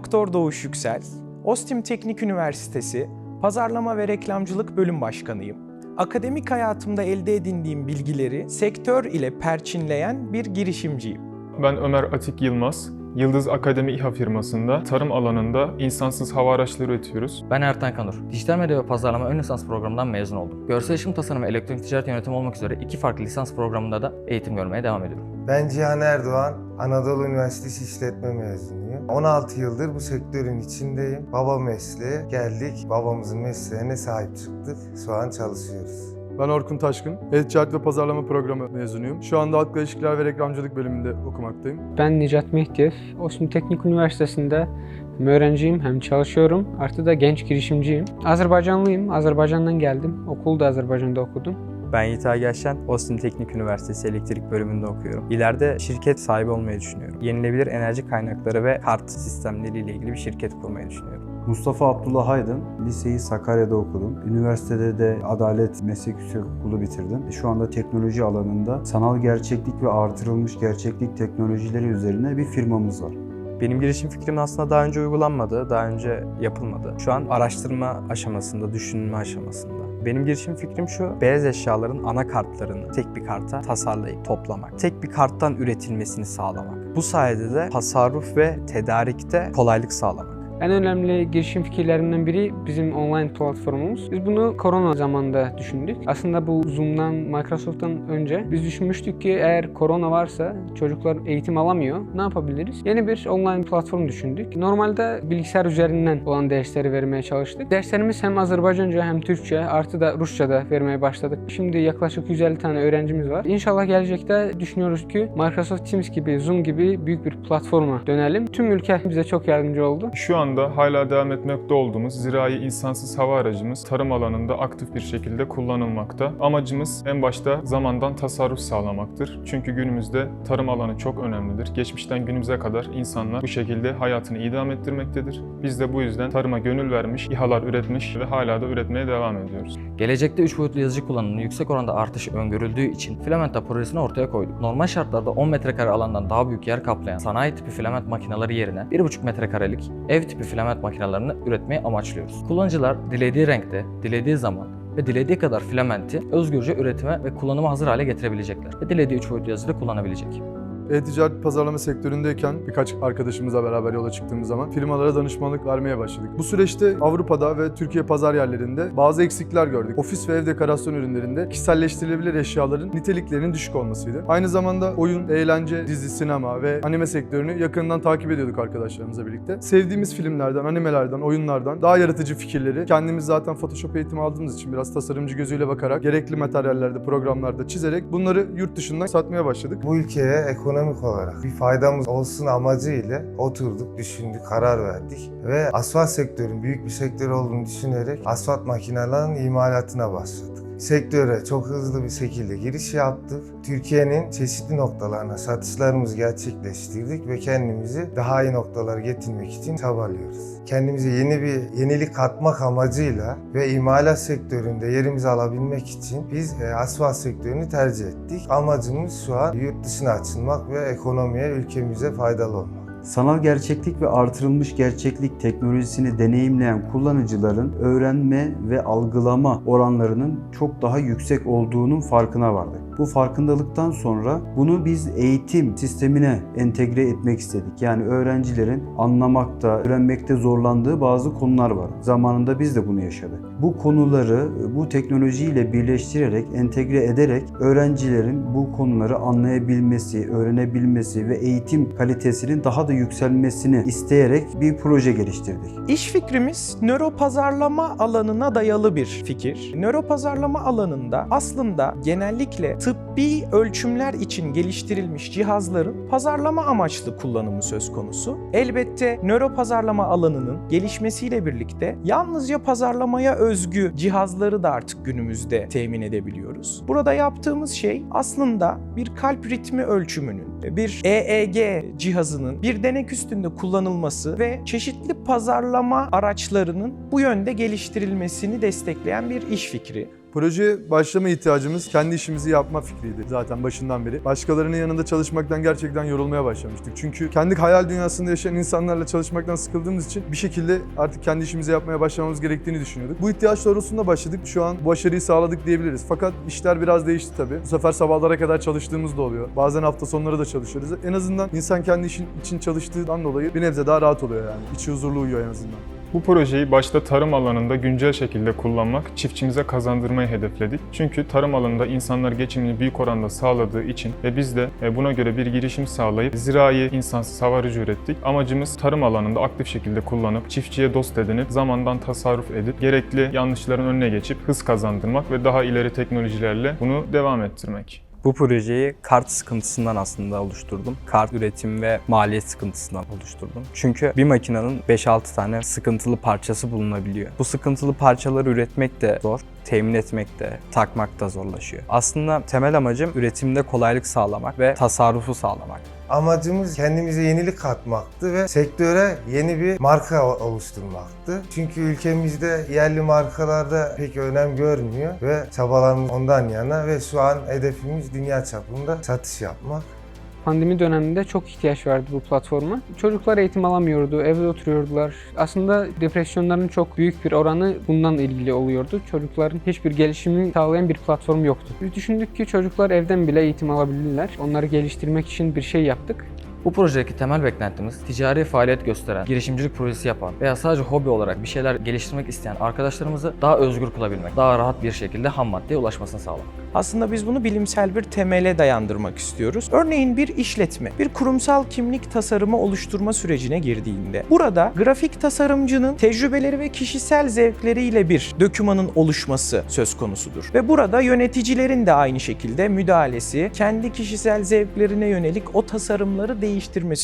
Doktor Doğuş Yüksel, Ostim Teknik Üniversitesi Pazarlama ve Reklamcılık Bölüm Başkanıyım. Akademik hayatımda elde edindiğim bilgileri sektör ile perçinleyen bir girişimciyim. Ben Ömer Atik Yılmaz. Yıldız Akademi İHA firmasında tarım alanında insansız hava araçları üretiyoruz. Ben Ertan Kanur. Dijital medya ve pazarlama ön lisans programından mezun oldum. Görsel işim tasarım ve elektronik ticaret yönetimi olmak üzere iki farklı lisans programında da eğitim görmeye devam ediyorum. Ben Cihan Erdoğan, Anadolu Üniversitesi İşletme mezunuyum. 16 yıldır bu sektörün içindeyim. Baba mesleği, geldik babamızın mesleğine sahip çıktık. Şu an çalışıyoruz. Ben Orkun Taşkın. E-Ticaret ve Pazarlama Programı mezunuyum. Şu anda Halkla İlişkiler ve Reklamcılık bölümünde okumaktayım. Ben Necat Mehdiyev. Ostim Teknik Üniversitesi'nde hem öğrenciyim hem çalışıyorum. Artı da genç girişimciyim. Azerbaycanlıyım. Azerbaycan'dan geldim. Okulu da Azerbaycan'da okudum. Ben Yiğit Gerşen, Ostim Teknik Üniversitesi Elektrik Bölümünde okuyorum. İleride şirket sahibi olmayı düşünüyorum. Yenilebilir enerji kaynakları ve kart sistemleriyle ilgili bir şirket kurmayı düşünüyorum. Mustafa Abdullah Aydın, liseyi Sakarya'da okudum. Üniversitede de Adalet Meslek Yüksekokulu bitirdim. Şu anda teknoloji alanında sanal gerçeklik ve artırılmış gerçeklik teknolojileri üzerine bir firmamız var. Benim girişim fikrim aslında daha önce uygulanmadı, daha önce yapılmadı. Şu an araştırma aşamasında, düşünme aşamasında. Benim girişim fikrim şu, beyaz eşyaların anakartlarını tek bir karta tasarlayıp toplamak. Tek bir karttan üretilmesini sağlamak. Bu sayede de tasarruf ve tedarikte kolaylık sağlamak. En önemli girişim fikirlerinden biri bizim online platformumuz. Biz bunu korona zamanında düşündük. Aslında bu Zoom'dan, Microsoft'tan önce biz düşünmüştük ki eğer korona varsa çocuklar eğitim alamıyor. Ne yapabiliriz? Yeni bir online platform düşündük. Normalde bilgisayar üzerinden olan dersleri vermeye çalıştık. Derslerimiz hem Azerbaycanca hem Türkçe artı da Rusça da vermeye başladık. Şimdi yaklaşık 150 tane öğrencimiz var. İnşallah gelecekte düşünüyoruz ki Microsoft Teams gibi, Zoom gibi büyük bir platforma dönelim. Tüm ülke bize çok yardımcı oldu. Şu anda hala devam etmekte olduğumuz zirai insansız hava aracımız tarım alanında aktif bir şekilde kullanılmakta. Amacımız en başta zamandan tasarruf sağlamaktır. Çünkü günümüzde tarım alanı çok önemlidir. Geçmişten günümüze kadar insanlar bu şekilde hayatını idam ettirmektedir. Biz de bu yüzden tarıma gönül vermiş, İHA'lar üretmiş ve hala da üretmeye devam ediyoruz. Gelecekte 3 boyutlu yazıcı kullanımının yüksek oranda artışı öngörüldüğü için Filamenta projesini ortaya koyduk. Normal şartlarda 10 metrekare alandan daha büyük yer kaplayan sanayi tipi filament makineleri yerine 1,5 metrekarelik ev tipi filament makinelerini üretmeyi amaçlıyoruz. Kullanıcılar dilediği renkte, dilediği zaman ve dilediği kadar filamenti özgürce üretime ve kullanıma hazır hale getirebilecekler. Ve dilediği 3 boyutlu yazıcı da kullanabilecek. E-ticaret pazarlama sektöründeyken birkaç arkadaşımızla beraber yola çıktığımız zaman firmalara danışmanlık vermeye başladık. Bu süreçte Avrupa'da ve Türkiye pazar yerlerinde bazı eksikler gördük. Ofis ve ev dekorasyon ürünlerinde kişiselleştirilebilir eşyaların niteliklerinin düşük olmasıydı. Aynı zamanda oyun, eğlence, dizi, sinema ve anime sektörünü yakından takip ediyorduk arkadaşlarımızla birlikte. Sevdiğimiz filmlerden, animelerden, oyunlardan daha yaratıcı fikirleri kendimiz zaten Photoshop eğitimi aldığımız için biraz tasarımcı gözüyle bakarak gerekli materyallerde, programlarda çizerek bunları yurt dışından satmaya başladık. Bu ülkeye ekonomik olarak bir faydamız olsun amacıyla oturduk, düşündük, karar verdik. Ve asfalt sektörün büyük bir sektör olduğunu düşünerek asfalt makinelerinin imalatına başladık. Sektöre çok hızlı bir şekilde giriş yaptık. Türkiye'nin çeşitli noktalarına satışlarımızı gerçekleştirdik ve kendimizi daha iyi noktalara getirmek için çabalıyoruz. Kendimize yeni bir yenilik katmak amacıyla ve imalat sektöründe yerimizi alabilmek için biz e, asfalt sektörünü tercih ettik. Amacımız şu an yurt dışına açılmak ve ekonomiye, ülkemize faydalı olmak. Sanal gerçeklik ve artırılmış gerçeklik teknolojisini deneyimleyen kullanıcıların öğrenme ve algılama oranlarının çok daha yüksek olduğunun farkına vardık. Bu farkındalıktan sonra bunu biz eğitim sistemine entegre etmek istedik. Yani öğrencilerin anlamakta, öğrenmekte zorlandığı bazı konular var. Zamanında biz de bunu yaşadık. Bu konuları bu teknolojiyle birleştirerek, entegre ederek öğrencilerin bu konuları anlayabilmesi, öğrenebilmesi ve eğitim kalitesinin daha da yükselmesini isteyerek bir proje geliştirdik. İş fikrimiz nöro pazarlama alanına dayalı bir fikir. Nöro pazarlama alanında aslında genellikle tıbbi ölçümler için geliştirilmiş cihazların pazarlama amaçlı kullanımı söz konusu. Elbette nöro pazarlama alanının gelişmesiyle birlikte yalnızca pazarlamaya özgü cihazları da artık günümüzde temin edebiliyoruz. Burada yaptığımız şey aslında bir kalp ritmi ölçümünün, bir EEG cihazının bir denek üstünde kullanılması ve çeşitli pazarlama araçlarının bu yönde geliştirilmesini destekleyen bir iş fikri. Projeye başlama ihtiyacımız kendi işimizi yapma fikriydi zaten başından beri. Başkalarının yanında çalışmaktan gerçekten yorulmaya başlamıştık. Çünkü kendi hayal dünyasında yaşayan insanlarla çalışmaktan sıkıldığımız için bir şekilde artık kendi işimizi yapmaya başlamamız gerektiğini düşünüyorduk. Bu ihtiyaç doğrultusunda başladık. Şu an başarıyı sağladık diyebiliriz. Fakat işler biraz değişti tabii. Bu sefer sabahlara kadar çalıştığımız da oluyor. Bazen hafta sonları da çalışıyoruz. En azından insan kendi işin için çalıştığından dolayı bir nebze daha rahat oluyor yani. İçi huzurlu uyuyor en azından. Bu projeyi başta tarım alanında güncel şekilde kullanmak, çiftçimize kazandırmayı hedefledik. Çünkü tarım alanında insanlar geçimini büyük oranda sağladığı için ve biz de e, buna göre bir girişim sağlayıp zirai insansız hava ürettik. Amacımız tarım alanında aktif şekilde kullanıp, çiftçiye dost edinip, zamandan tasarruf edip, gerekli yanlışların önüne geçip hız kazandırmak ve daha ileri teknolojilerle bunu devam ettirmek. Bu projeyi kart sıkıntısından aslında oluşturdum. Kart üretim ve maliyet sıkıntısından oluşturdum. Çünkü bir makinenin 5-6 tane sıkıntılı parçası bulunabiliyor. Bu sıkıntılı parçaları üretmek de zor, temin etmek de, takmak da zorlaşıyor. Aslında temel amacım üretimde kolaylık sağlamak ve tasarrufu sağlamak. Amacımız kendimize yenilik katmaktı ve sektöre yeni bir marka oluşturmaktı. Çünkü ülkemizde yerli markalarda pek önem görmüyor ve çabalarımız ondan yana ve şu an hedefimiz dünya çapında satış yapmak. Pandemi döneminde çok ihtiyaç vardı bu platforma. Çocuklar eğitim alamıyordu, evde oturuyordular. Aslında depresyonların çok büyük bir oranı bundan ilgili oluyordu. Çocukların hiçbir gelişimi sağlayan bir platform yoktu. Biz düşündük ki çocuklar evden bile eğitim alabilirler. Onları geliştirmek için bir şey yaptık. Bu projedeki temel beklentimiz ticari faaliyet gösteren, girişimcilik projesi yapan veya sadece hobi olarak bir şeyler geliştirmek isteyen arkadaşlarımızı daha özgür kılabilmek, daha rahat bir şekilde ham maddeye ulaşmasını sağlamak. Aslında biz bunu bilimsel bir temele dayandırmak istiyoruz. Örneğin bir işletme, bir kurumsal kimlik tasarımı oluşturma sürecine girdiğinde burada grafik tasarımcının tecrübeleri ve kişisel zevkleriyle bir dökümanın oluşması söz konusudur. Ve burada yöneticilerin de aynı şekilde müdahalesi, kendi kişisel zevklerine yönelik o tasarımları değiştirmesi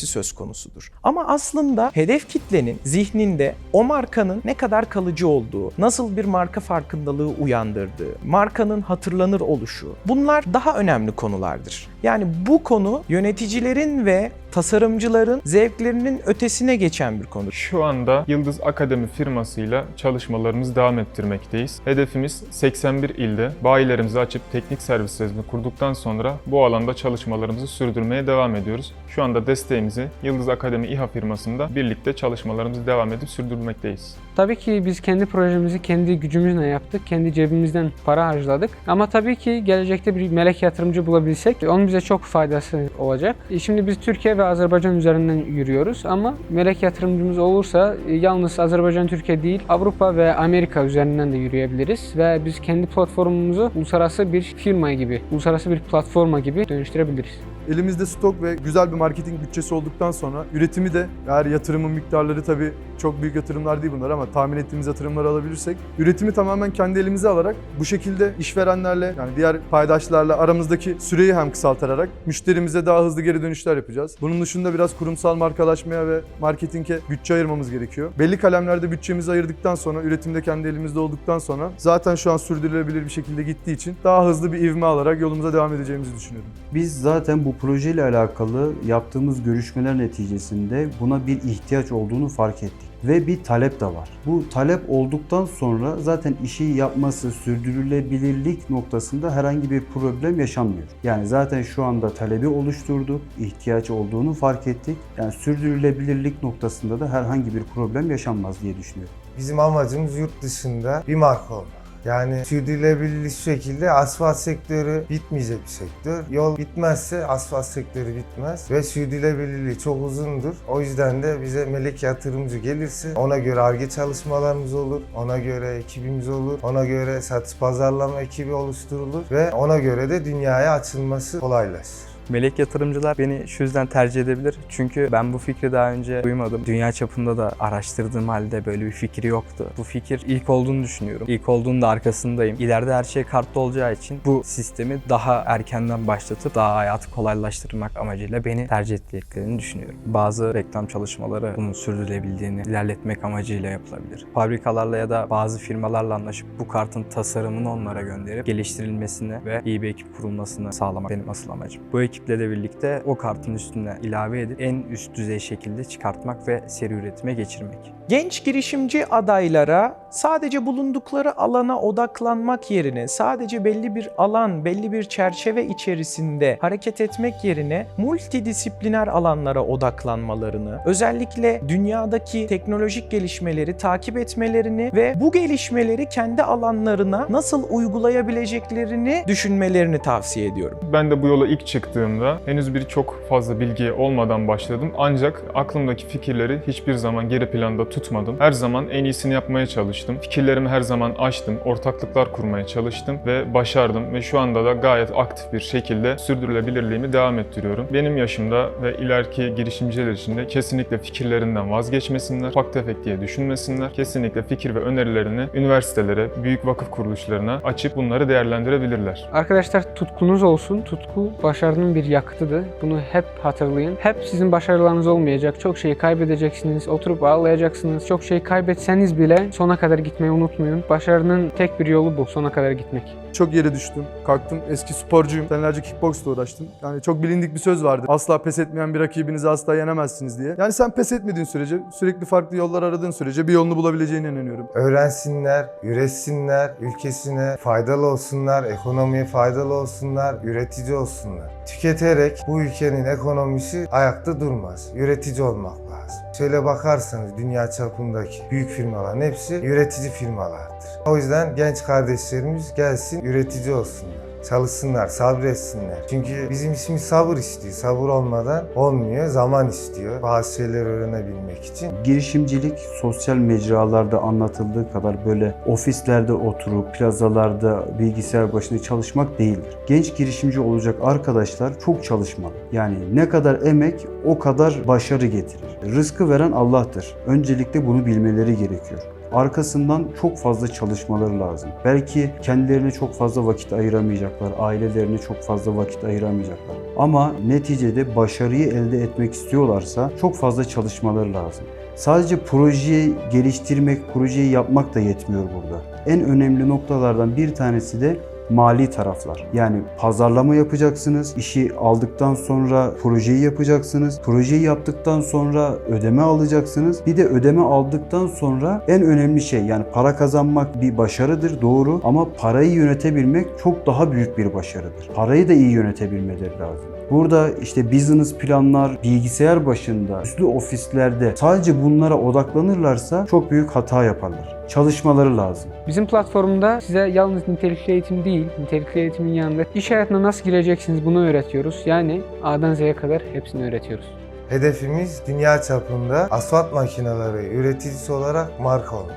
söz konusudur. Ama aslında hedef kitlenin zihninde o markanın ne kadar kalıcı olduğu, nasıl bir marka farkındalığı uyandırdığı, markanın hatırlanır oluşu bunlar daha önemli konulardır. Yani bu konu yöneticilerin ve tasarımcıların zevklerinin ötesine geçen bir konu. Şu anda Yıldız Akademi firmasıyla çalışmalarımızı devam ettirmekteyiz. Hedefimiz 81 ilde bayilerimizi açıp teknik servislerimizi kurduktan sonra bu alanda çalışmalarımızı sürdürmeye devam ediyoruz. Şu anda desteğimizi Yıldız Akademi İHA firmasında birlikte çalışmalarımızı devam edip sürdürmekteyiz. Tabii ki biz kendi projemizi kendi gücümüzle yaptık. Kendi cebimizden para harcadık. Ama tabii ki gelecekte bir melek yatırımcı bulabilsek onun bize çok faydası olacak. E, Şimdi biz Türkiye ve Azerbaycan üzerinden yürüyoruz ama melek yatırımcımız olursa e, yalnız Azerbaycan, Türkiye değil Avrupa ve Amerika üzerinden de yürüyebiliriz. Ve biz kendi platformumuzu uluslararası bir firma gibi, uluslararası bir platforma gibi dönüştürebiliriz. Elimizde stok ve güzel bir marketing bütçesi olduktan sonra üretimi de eğer yatırımın miktarları tabii çok büyük yatırımlar değil bunlar ama tahmin ettiğimiz yatırımları alabilirsek üretimi tamamen kendi elimize alarak bu şekilde işverenlerle yani diğer paydaşlarla aramızdaki süreyi hem kısaltarak müşterimize daha hızlı geri dönüşler yapacağız. Bunun dışında biraz kurumsal markalaşmaya ve marketinge bütçe ayırmamız gerekiyor. Belli kalemlerde bütçemizi ayırdıktan sonra üretimde kendi elimizde olduktan sonra zaten şu an sürdürülebilir bir şekilde gittiği için daha hızlı bir ivme alarak yolumuza devam edeceğimizi düşünüyorum. Biz zaten bu projeyle alakalı yaptığımız görüşmeler neticesinde buna bir ihtiyaç olduğunu fark ettik. Ve bir talep de var. Bu talep olduktan sonra zaten işi yapması, sürdürülebilirlik noktasında herhangi bir problem yaşanmıyor. Yani zaten şu anda talebi oluşturduk, ihtiyaç olduğunu fark ettik. Yani sürdürülebilirlik noktasında da herhangi bir problem yaşanmaz diye düşünüyorum. Bizim amacımız yurt dışında bir marka olmak. Yani sürdürülebilir şekilde asfalt sektörü bitmeyecek bir sektör. Yol bitmezse asfalt sektörü bitmez ve sürdürülebilirliği çok uzundur. O yüzden de bize melek yatırımcı gelirse ona göre ARGE çalışmalarımız olur, ona göre ekibimiz olur, ona göre satış pazarlama ekibi oluşturulur ve ona göre de dünyaya açılması kolaylaşır. Melek yatırımcılar beni şu yüzden tercih edebilir. Çünkü ben bu fikri daha önce duymadım. Dünya çapında da araştırdığım halde böyle bir fikri yoktu. Bu fikir ilk olduğunu düşünüyorum. İlk olduğunda arkasındayım. İleride her şey kartlı olacağı için bu sistemi daha erkenden başlatıp daha hayatı kolaylaştırmak amacıyla beni tercih ettiklerini düşünüyorum. Bazı reklam çalışmaları bunun sürdürülebildiğini ilerletmek amacıyla yapılabilir. Fabrikalarla ya da bazı firmalarla anlaşıp bu kartın tasarımını onlara gönderip geliştirilmesini ve iyi bir ekip kurulmasını sağlamak benim asıl amacım. Bu ekip ekiple de birlikte o kartın üstüne ilave edip en üst düzey şekilde çıkartmak ve seri üretime geçirmek. Genç girişimci adaylara sadece bulundukları alana odaklanmak yerine sadece belli bir alan, belli bir çerçeve içerisinde hareket etmek yerine multidisipliner alanlara odaklanmalarını, özellikle dünyadaki teknolojik gelişmeleri takip etmelerini ve bu gelişmeleri kendi alanlarına nasıl uygulayabileceklerini düşünmelerini tavsiye ediyorum. Ben de bu yola ilk çıktığımda henüz bir çok fazla bilgi olmadan başladım. Ancak aklımdaki fikirleri hiçbir zaman geri planda tutmadım. Her zaman en iyisini yapmaya çalıştım. Fikirlerimi her zaman açtım, ortaklıklar kurmaya çalıştım ve başardım ve şu anda da gayet aktif bir şekilde sürdürülebilirliğimi devam ettiriyorum. Benim yaşımda ve ileriki girişimciler için de kesinlikle fikirlerinden vazgeçmesinler, ufak tefek diye düşünmesinler. Kesinlikle fikir ve önerilerini üniversitelere, büyük vakıf kuruluşlarına açıp bunları değerlendirebilirler. Arkadaşlar tutkunuz olsun. Tutku başarının bir yakıtıdır. Bunu hep hatırlayın. Hep sizin başarılarınız olmayacak. Çok şey kaybedeceksiniz. Oturup ağlayacaksınız. Çok şey kaybetseniz bile sona kadar gitmeyi unutmayın. Başarının tek bir yolu bu. Sona kadar gitmek. Çok yere düştüm, kalktım. Eski sporcuyum. Senelerce kickboxla uğraştım. Yani çok bilindik bir söz vardı. Asla pes etmeyen bir rakibinizi asla yenemezsiniz diye. Yani sen pes etmediğin sürece, sürekli farklı yollar aradığın sürece bir yolunu bulabileceğine inanıyorum. Öğrensinler, üretsinler, ülkesine faydalı olsunlar, ekonomiye faydalı olsunlar, üretici olsunlar. Tüketerek bu ülkenin ekonomisi ayakta durmaz. Üretici olmak lazım. Şöyle bakarsanız dünya çapındaki büyük firmaların hepsi üretici firmalardır. O yüzden genç kardeşlerimiz gelsin üretici olsunlar. Çalışsınlar, sabretsinler. Çünkü bizim işimiz sabır istiyor. Sabır olmadan olmuyor, zaman istiyor. Bazı şeyleri öğrenebilmek için. Girişimcilik sosyal mecralarda anlatıldığı kadar böyle ofislerde oturup plazalarda bilgisayar başında çalışmak değildir. Genç girişimci olacak arkadaşlar çok çalışmalı. Yani ne kadar emek o kadar başarı getirir. Rızkı veren Allah'tır. Öncelikle bunu bilmeleri gerekiyor. Arkasından çok fazla çalışmaları lazım. Belki kendilerine çok fazla vakit ayıramayacaklar, ailelerine çok fazla vakit ayıramayacaklar. Ama neticede başarıyı elde etmek istiyorlarsa çok fazla çalışmaları lazım. Sadece projeyi geliştirmek, projeyi yapmak da yetmiyor burada. En önemli noktalardan bir tanesi de mali taraflar. Yani pazarlama yapacaksınız, işi aldıktan sonra projeyi yapacaksınız, projeyi yaptıktan sonra ödeme alacaksınız. Bir de ödeme aldıktan sonra en önemli şey yani para kazanmak bir başarıdır doğru ama parayı yönetebilmek çok daha büyük bir başarıdır. Parayı da iyi yönetebilmeleri lazım. Burada işte business planlar, bilgisayar başında, üstlü ofislerde sadece bunlara odaklanırlarsa çok büyük hata yaparlar. Çalışmaları lazım. Bizim platformda size yalnız nitelikli eğitim değil, nitelikli eğitimin yanında iş hayatına nasıl gireceksiniz bunu öğretiyoruz. Yani A'dan Z'ye kadar hepsini öğretiyoruz. Hedefimiz dünya çapında asfalt makineleri üreticisi olarak marka olmak.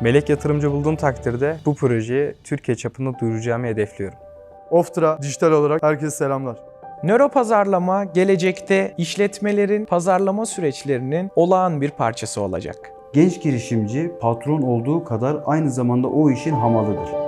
Melek yatırımcı bulduğum takdirde bu projeyi Türkiye çapında duyuracağımı hedefliyorum. Oftra dijital olarak herkese selamlar. Nöro pazarlama gelecekte işletmelerin pazarlama süreçlerinin olağan bir parçası olacak. Genç girişimci patron olduğu kadar aynı zamanda o işin hamalıdır.